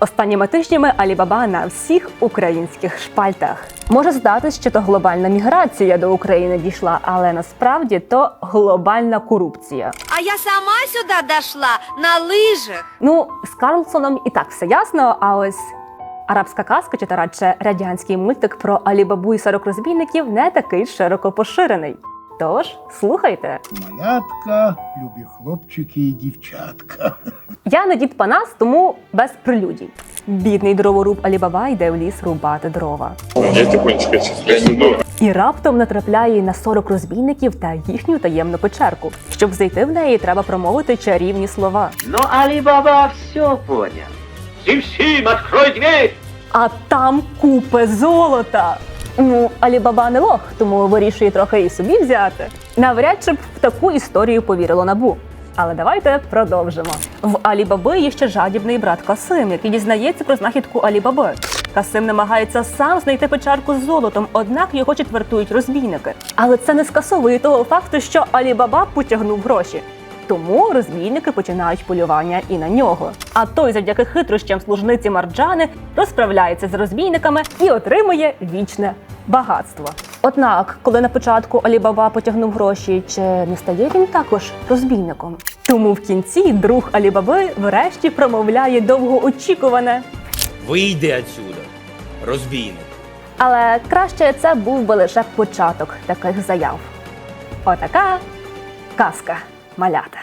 Останніми тижнями Алібаба на всіх українських шпальтах. Може здатись, що то глобальна міграція до України дійшла, але насправді то глобальна корупція. А я сама сюда дошла на лыжах. Ну, з Карлсоном і так все ясно, а ось арабська казка, чи та радше радянський мультик про Алібабу і 40 розбійників не такий широко поширений. Тож слухайте. Малятка, любі хлопчики і дівчатка. Я не дід Панас, тому без прелюдій. Бідний дроворуб Алібаба йде в ліс рубати дрова. І раптом натрапляє на 40 розбійників та їхню таємну печерку. Щоб зайти в неї, треба промовити чарівні слова. Но Алибаба все понял. Сим-сим, открой дверь! А там купи золота. Ну, Алібаба не лох, тому вирішує трохи і собі взяти. Навряд чи б в таку історію повірило набу. Але давайте продовжимо. В Алібаби є ще жадібний брат Касим, який дізнається про знахідку Алібаби. Касим намагається сам знайти печерку з золотом, однак його четвертують розбійники. Але це не скасовує того факту, що Алібаба потягнув гроші. Тому розбійники починають полювання і на нього. А той, завдяки хитрощам служниці Марджани, розправляється з розбійниками і отримує вічне багатство. Однак, коли на початку Алібаба потягнув гроші, чи не стає він також розбійником? Тому в кінці друг Алібаби врешті промовляє довгоочікуване. Вийди отсюда, розбійник. Але краще це був би лише початок таких заяв. Отака казка малята.